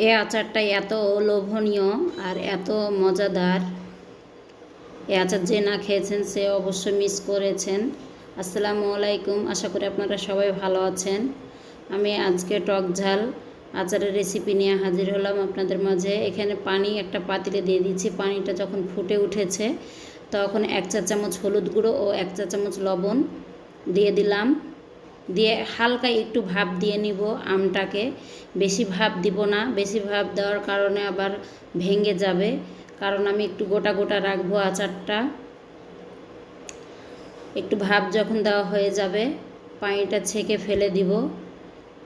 এ আচারটা এত লোভনীয় আর এত মজাদার। এ আচার যে না খেয়েছেন, সে অবশ্যই মিস করেছেন। আসসালামু আলাইকুম, আশা করি আপনারা সবাই ভালো আছেন। আমি আজকে টক ঝাল আচারের রেসিপি নিয়ে হাজির হলাম আপনাদের মাঝে। এখানে পানি একটা পাতিলে দিয়ে দিচ্ছি। পানিটা যখন ফুটে উঠেছে, তখন এক চা চামচ হলুদ গুঁড়ো ও এক চা চামচ লবণ দিয়ে দিলাম। দিয়ে হালকা একটু ভাপ দিয়ে নিব আমটাকে। বেশি ভাপ দিব না, বেশি ভাপ দেওয়ার কারণে আবার ভেঙে যাবে। কারণ আমি একটু গোটা গোটা রাখব আচারটা। একটু ভাপ যখন দেওয়া হয়ে যাবে, পানিটা ছেঁকে ফেলে দিব।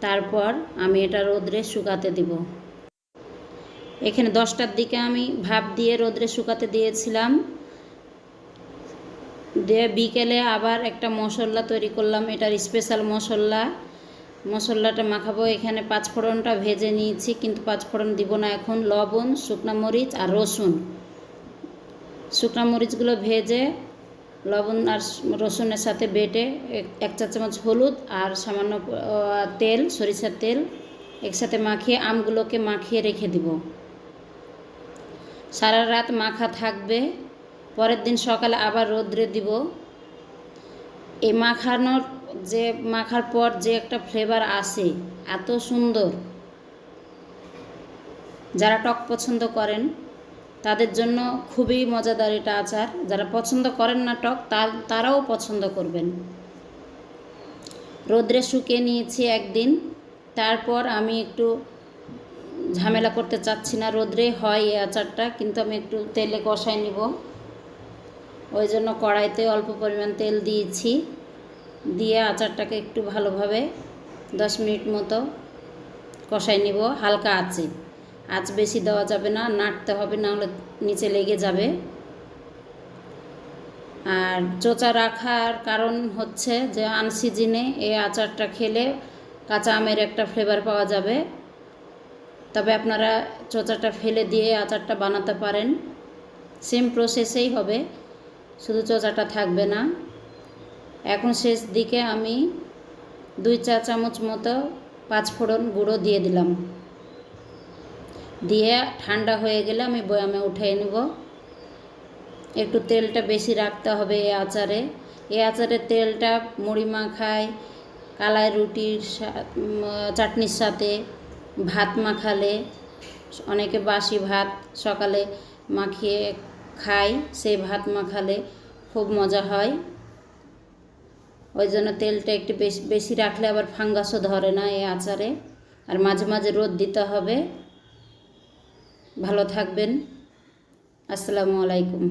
তারপর আমি এটা রোদ্রে শুকাতে দিব। এখানে দশটার দিকে আমি ভাপ দিয়ে রোদ্রে শুকাতে দিয়েছিলাম। দিয়ে বিকেলে আবার একটা মশলা তৈরি করলাম। এটার স্পেশাল মশলা। মশলাটা মাখাবো। এখানে পাঁচফোড়নটা ভেজে নিয়েছি, কিন্তু পাঁচফোড়ন দিব না এখন। লবণ, শুকনো মরিচ আর রসুন। শুকনো মরিচগুলো ভেজে লবণ আর রসুনের সাথে বেটে এক চা চামচ হলুদ আর সামান্য তেল, সরিষার তেল একসাথে মাখিয়ে আমগুলোকে মাখিয়ে রেখে দিব। সারা রাত মাখা থাকবে। পরের দিন সকালে আবার রোদ্রে দিব। এই মাখানোর যে, মাখার পর যে একটা ফ্লেভার আসে, এত সুন্দর। যারা টক পছন্দ করেন, তাদের জন্য খুবই মজাদার এটা আচার। যারা পছন্দ করেন না টক তারাও পছন্দ করবেন। রোদ্রে শুকিয়ে নিয়েছি একদিন। তারপর আমি একটু ঝামেলা করতে চাচ্ছি না। রোদ্রে হয় এই আচারটা, কিন্তু আমি একটু তেলে কষাই নিব। ওই জন্য কড়াইতে অল্প পরিমাণ তেল দিয়েছি। দিয়ে আচারটাকে একটু ভালোভাবে দশ মিনিট মতো কষাই নিব, হালকা আছে আঁচ বেশি দেওয়া যাবে না, নাড়তে হবে, না হলে নিচে লেগে যাবে। আর চোচা রাখার কারণ হচ্ছে যে, আনসিজিনে এই আচারটা খেলে কাঁচা আমের একটা ফ্লেভার পাওয়া যাবে। তবে আপনারা চোচাটা ফেলে দিয়ে আচারটা বানাতে পারেন। সেম প্রসেসেই হবে। শুধু চোচাটা থাকবে না। এখন শেষ দিকে আমি দুই চা চামচ মতো পাঁচফোড়ন গুঁড়ো দিয়ে দিলাম। দিয়ে ঠান্ডা হয়ে গেলে আমি বয়ামে উঠিয়ে নেব। একটু তেলটা বেশি রাখতে হবে এই আচারে। এই আচারের তেলটা মুড়ি মাখায়, কালাই রুটির চাটনির সাথে ভাত মাখালে, অনেকে বাসি ভাত সকালে মাখিয়ে খাই, সেই ভাত মাখালে খুব মজা হয়। ওই জন্য তেলটা একটু বেশি বেশি রাখলে আবার ফাঙ্গাসও ধরে না এই আচারে। আর মাঝে মাঝে রোদ দিতে হবে। ভালো থাকবেন। আসসালামু আলাইকুম।